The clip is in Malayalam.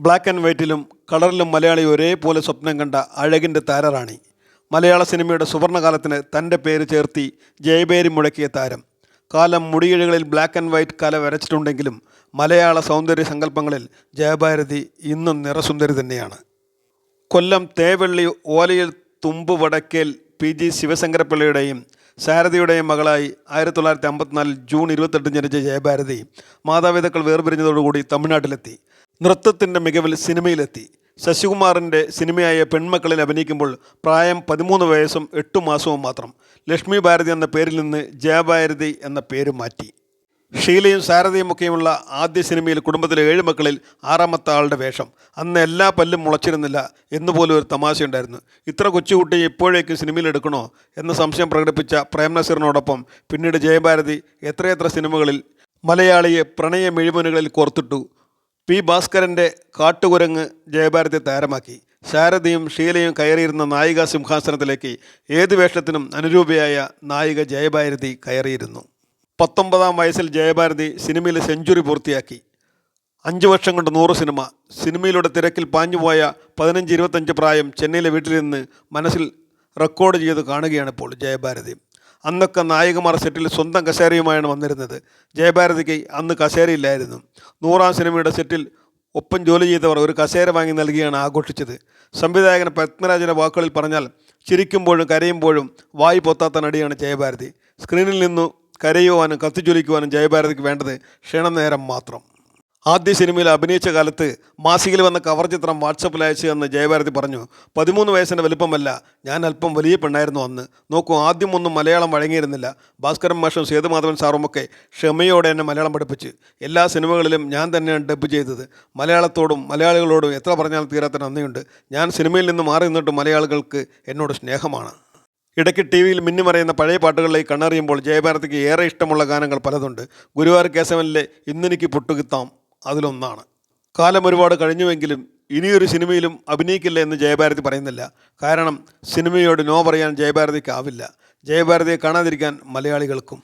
ബ്ലാക്ക് ആൻഡ് വൈറ്റിലും കളറിലും മലയാളി ഒരേപോലെ സ്വപ്നം കണ്ട അഴകിന്റെ താരറാണി. മലയാള സിനിമയുടെ സുവർണകാലത്തിന് തന്റെ പേര് ചേർത്തി ജയബേരി മുഴക്കിയ താരം. കാലം മുടിയിഴകളിൽ ബ്ലാക്ക് ആൻഡ് വൈറ്റ് കല വരച്ചിട്ടുണ്ടെങ്കിലും മലയാള സൗന്ദര്യ സങ്കല്പങ്ങളിൽ ജയഭാരതി ഇന്നും നിറസുന്ദരി തന്നെയാണ്. കൊല്ലം തേവള്ളി ഓലയിൽ തുമ്പ് വടക്കേൽ പി ജി ശിവശങ്കരപ്പിള്ളയുടെയും ശാരദയുടെയും മകളായി ആയിരത്തി തൊള്ളായിരത്തി അമ്പത്തിനാലിൽ ജൂൺ ഇരുപത്തെട്ടിന് ജനിച്ച ജയഭാരതി മാതാപിതാക്കൾ വേർപിരിഞ്ഞതോടുകൂടി തമിഴ്നാട്ടിലെത്തി. നൃത്തത്തിന്റെ മികവിൽ സിനിമയിലെത്തി. ശശികുമാറിന്റെ സിനിമയായ പെൺമക്കളിൽ അഭിനയിക്കുമ്പോൾ പ്രായം പതിമൂന്ന് വയസ്സും എട്ട് മാസവും മാത്രം. ലക്ഷ്മി ഭാരതി എന്ന പേരിൽ നിന്ന് ജയഭാരതി എന്ന പേര് മാറ്റി. ഷീലയും സാരഥയും ഒക്കെയുമുള്ള ആദ്യ സിനിമയിൽ കുടുംബത്തിലെ ഏഴ് മക്കളിൽ ആറാമത്തെ ആളുടെ വേഷം. അന്ന് എല്ലാ പല്ലും മുളച്ചിരുന്നില്ല എന്നുപോലും ഒരു തമാശയുണ്ടായിരുന്നു. ഇത്ര കൊച്ചുകുട്ടി ഇപ്പോഴേക്ക് സിനിമയിൽ എടുക്കണോ എന്ന സംശയം പ്രകടിപ്പിച്ച പ്രേം നസീറിനോടൊപ്പം പിന്നീട് ജയഭാരതി എത്രയെത്ര സിനിമകളിൽ മലയാളിയെ പ്രണയ മെഴുമനുകളിൽ കോർത്തിട്ടു. പി ഭാസ്കരന്റെ കാട്ടുകുരങ്ങ് ജയഭാരതി താരമാക്കി. ശാരദയും ഷീലയും കയറിയിരുന്ന നായിക സിംഹാസനത്തിലേക്ക് ഏത് വേഷത്തിനും അനുരൂപയായ നായിക ജയഭാരതി കയറിയിരുന്നു. പത്തൊമ്പതാം വയസ്സിൽ ജയഭാരതി സിനിമയിൽ സെഞ്ചുറി പൂർത്തിയാക്കി. അഞ്ച് വർഷം കൊണ്ട് നൂറ് സിനിമ. സിനിമയിലൂടെ തിരക്കിൽ പാഞ്ഞുപോയ പതിനഞ്ച് ഇരുപത്തഞ്ച് പ്രായം ചെന്നൈയിലെ വീട്ടിൽ നിന്ന് മനസ്സിൽ റെക്കോർഡ് ചെയ്ത് കാണുകയാണ് ഇപ്പോൾ ജയഭാരതി. അന്നൊക്കെ നായികമാർ സെറ്റിൽ സ്വന്തം കസേരയുമായാണ് വന്നിരുന്നത്. ജയഭാരതിക്ക് അന്ന് കസേരയില്ലായിരുന്നു നൂറാം സിനിമയുടെ സെറ്റിൽ ഒപ്പം ജോലി ചെയ്തവർ ഒരു കസേര വാങ്ങി നൽകിയാണ് ആഘോഷിച്ചത്. സംവിധായകൻ പത്മരാജന്റെ വാക്കുകളിൽ പറഞ്ഞാൽ ചിരിക്കുമ്പോഴും കരയുമ്പോഴും വായി പൊത്താത്ത നടിയാണ് ജയഭാരതി. സ്ക്രീനിൽ നിന്നു കരയുവാനും കത്തിജ്വലിക്കുവാനും ജയഭാരതിക്ക് വേണ്ടത് ക്ഷണനേരം മാത്രം. ആദ്യ സിനിമയിൽ അഭിനയിച്ച കാലത്ത് മാസികയിൽ വന്ന കവർ ചിത്രം വാട്സപ്പിൽ അയച്ചു എന്ന് ജയഭാരതി പറഞ്ഞു. പതിമൂന്ന് വയസ്സിന്റെ വലിപ്പമല്ല ഞാൻ അല്പം വലിയ പെണ്ണായിരുന്നു അന്ന്. നോക്കൂ ആദ്യം ഒന്നും മലയാളം വഴങ്ങിയിരുന്നില്ല. ഭാസ്കരൻ മാഷും സേതുമാധവൻ സാറും ഒക്കെ ക്ഷമയോടെ എന്നെ മലയാളം പഠിപ്പിച്ച്. എല്ലാ സിനിമകളിലും ഞാൻ തന്നെയാണ് ഡബ് ചെയ്തത്. മലയാളത്തോടും മലയാളികളോടും എത്ര പറഞ്ഞാലും തീരാത്ത നന്ദിയുണ്ട്. ഞാൻ സിനിമയിൽ നിന്ന് മാറി നിന്നിട്ട് മലയാളികൾക്ക് എന്നോട് സ്നേഹമാണ്. ഇടയ്ക്ക് ടി വിയിൽ മിന്നിമറയുന്ന പഴയ പാട്ടുകളിലേക്ക് കണ്ണറിയുമ്പോൾ ജയഭാരതിക്ക് ഏറെ ഇഷ്ടമുള്ള ഗാനങ്ങൾ പലതുണ്ട്. ഗുരുവായൂർ കേശവനിലെ ഇന്നെനിക്ക് പൊട്ടുകിത്താം അതിലൊന്നാണ്. കാലം ഒരുപാട് കഴിഞ്ഞുവെങ്കിലും ഇനിയൊരു സിനിമയിലും അഭിനയിക്കില്ല എന്ന് ജയഭാരതി പറയുന്നില്ല. കാരണം സിനിമയോട് നോ പറയാൻ ജയഭാരതിക്ക് ആവില്ല ജയഭാരതിയെ കാണാതിരിക്കാൻ മലയാളികൾക്കും